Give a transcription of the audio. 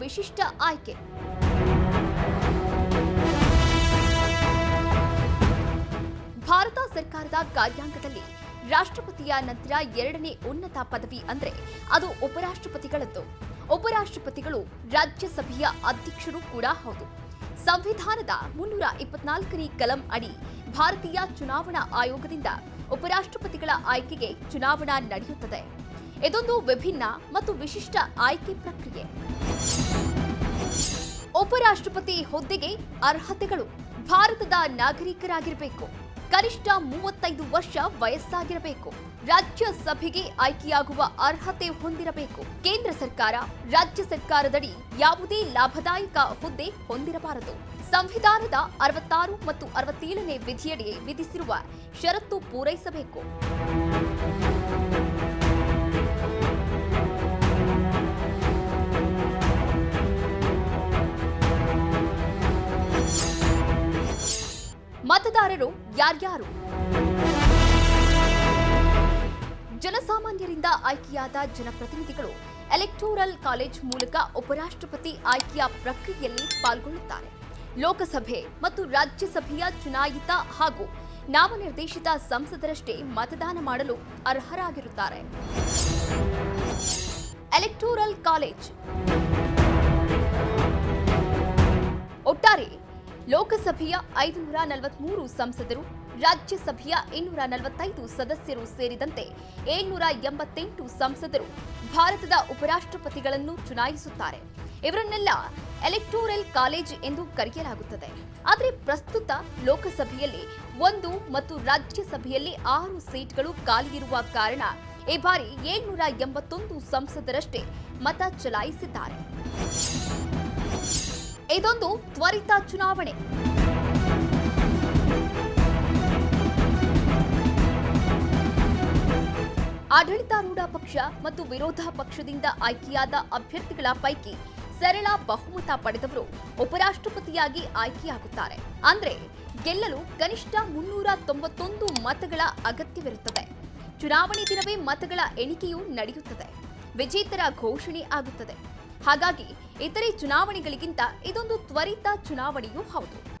ವಿಶಿಷ್ಟ ಆಯ್ಕೆ. ಭಾರತ ಸರ್ಕಾರದ ಕಾರ್ಯಾಂಗದಲ್ಲಿ ರಾಷ್ಟ್ರಪತಿಯ ನಂತರ ಎರಡನೇ ಉನ್ನತ ಪದವಿ ಅಂದರೆ ಅದು ಉಪರಾಷ್ಟ್ರಪತಿಗಳದ್ದು. ಉಪರಾಷ್ಟ್ರಪತಿಗಳು ರಾಜ್ಯಸಭೆಯ ಅಧ್ಯಕ್ಷರು ಕೂಡ ಹೌದು. ಸಂವಿಧಾನದ ಮುನ್ನೂರ ಇಪ್ಪತ್ನಾಲ್ಕನೇ ಕಲಂ ಅಡಿ ಭಾರತೀಯ ಚುನಾವಣಾ ಆಯೋಗದಿಂದ ಉಪರಾಷ್ಟ್ರಪತಿಗಳ ಆಯ್ಕೆಗೆ ಚುನಾವಣಾ ನಡೆಯುತ್ತದೆ. ಇದೊಂದು ವಿಭಿನ್ನ ಮತ್ತು ವಿಶಿಷ್ಟ ಆಯ್ಕೆ ಪ್ರಕ್ರಿಯೆ. ಉಪರಾಷ್ಟ್ರಪತಿ ಹುದ್ದೆಗೆ ಅರ್ಹತೆಗಳು ಭಾರತದ ನಾಗರಿಕರಾಗಿರಬೇಕು. ಕನಿಷ್ಠ ಮೂವತ್ತೈದು ವರ್ಷ ವಯಸ್ಸಾಗಿರಬೇಕು. ರಾಜ್ಯಸಭೆಗೆ ಆಯ್ಕೆಯಾಗುವ ಅರ್ಹತೆ ಹೊಂದಿರಬೇಕು. ಕೇಂದ್ರ ಸರ್ಕಾರ, ರಾಜ್ಯ ಸರ್ಕಾರದಡಿ ಯಾವುದೇ ಲಾಭದಾಯಕ ಹುದ್ದೆ ಹೊಂದಿರಬಾರದು. ಸಂವಿಧಾನದ ಅರವತ್ತಾರು ಮತ್ತು ಅರವತ್ತೇಳನೇ ವಿಧಿಯಡಿ ವಿಧಿಸಿರುವ ಷರತ್ತು ಪೂರೈಸಬೇಕು. ಮತದಾರರು ಯಾರ್ಯಾರು? ಜನಸಾಮಾನ್ಯರಿಂದ ಆಯ್ಕೆಯಾದ ಜನಪ್ರತಿನಿಧಿಗಳು ಎಲೆಕ್ಟೋರಲ್ ಕಾಲೇಜ್ ಮೂಲಕ ಉಪರಾಷ್ಟ್ರಪತಿ ಆಯ್ಕೆಯ ಪ್ರಕ್ರಿಯೆಯಲ್ಲಿ ಪಾಲ್ಗೊಳ್ಳುತ್ತಾರೆ. ಲೋಕಸಭೆ ಮತ್ತು ರಾಜ್ಯಸಭೆಯ ಚುನಾಯಿತ ಹಾಗೂ ನಾಮನಿರ್ದೇಶಿತ ಸಂಸದರಷ್ಟೇ ಮತದಾನ ಮಾಡಲು ಅರ್ಹರಾಗಿರುತ್ತಾರೆ. Electoral college. ಒಟ್ಟಾರೆ ಲೋಕಸಭೆಯ ಐದುನೂರ ನಲವತ್ಮೂರು ಸಂಸದರು, ರಾಜ್ಯಸಭೆಯ ಇನ್ನೂರ ನಲವತ್ತೈದು ಸದಸ್ಯರು ಸೇರಿದಂತೆ ಏಳ್ನೂರ ಎಂಬತ್ತೆಂಟು ಸಂಸದರು ಭಾರತದ ಉಪರಾಷ್ಟ್ರಪತಿಗಳನ್ನು ಚುನಾಯಿಸುತ್ತಾರೆ. ಇವರನ್ನೆಲ್ಲ ಎಲೆಕ್ಟೋರಲ್ ಕಾಲೇಜ್ ಎಂದು ಕರೆಯಲಾಗುತ್ತದೆ. ಆದರೆ ಪ್ರಸ್ತುತ ಲೋಕಸಭೆಯಲ್ಲಿ ಒಂದು ಮತ್ತು ರಾಜ್ಯಸಭೆಯಲ್ಲಿ ಆರು ಸೀಟ್ಗಳು ಖಾಲಿಯಿರುವ ಕಾರಣ ಈ ಬಾರಿ ಏಳ್ನೂರ ಎಂಬತ್ತೊಂದು ಸಂಸದರಷ್ಟೇ ಮತ ಚಲಾಯಿಸಿದ್ದಾರೆ. ಇದೊಂದು ತ್ವರಿತ ಚುನಾವಣೆ. ಆಡಳಿತಾರೂಢ ಪಕ್ಷ ಮತ್ತು ವಿರೋಧ ಪಕ್ಷದಿಂದ ಆಯ್ಕೆಯಾದ ಅಭ್ಯರ್ಥಿಗಳ ಪೈಕಿ ಸರಳ ಬಹುಮತ ಪಡೆದವರು ಉಪರಾಷ್ಟ್ರಪತಿಯಾಗಿ ಆಯ್ಕೆಯಾಗುತ್ತಾರೆ. ಅಂದ್ರೆ ಗೆಲ್ಲಲು ಕನಿಷ್ಠ ಮುನ್ನೂರ ತೊಂಬತ್ತೊಂದು ಮತಗಳ ಅಗತ್ಯವಿರುತ್ತದೆ. ಚುನಾವಣೆ ದಿನವೇ ಮತಗಳ ಎಣಿಕೆಯೂ ನಡೆಯುತ್ತದೆ. ವಿಜೇತರ ಘೋಷಣೆ ಆಗುತ್ತದೆ. ಹಾಗಾಗಿ ಇತರೆ ಚುನಾವಣೆಗಳಿಗಿಂತ ಇದೊಂದು ತ್ವರಿತ ಚುನಾವಣೆಯೂ ಹೌದು.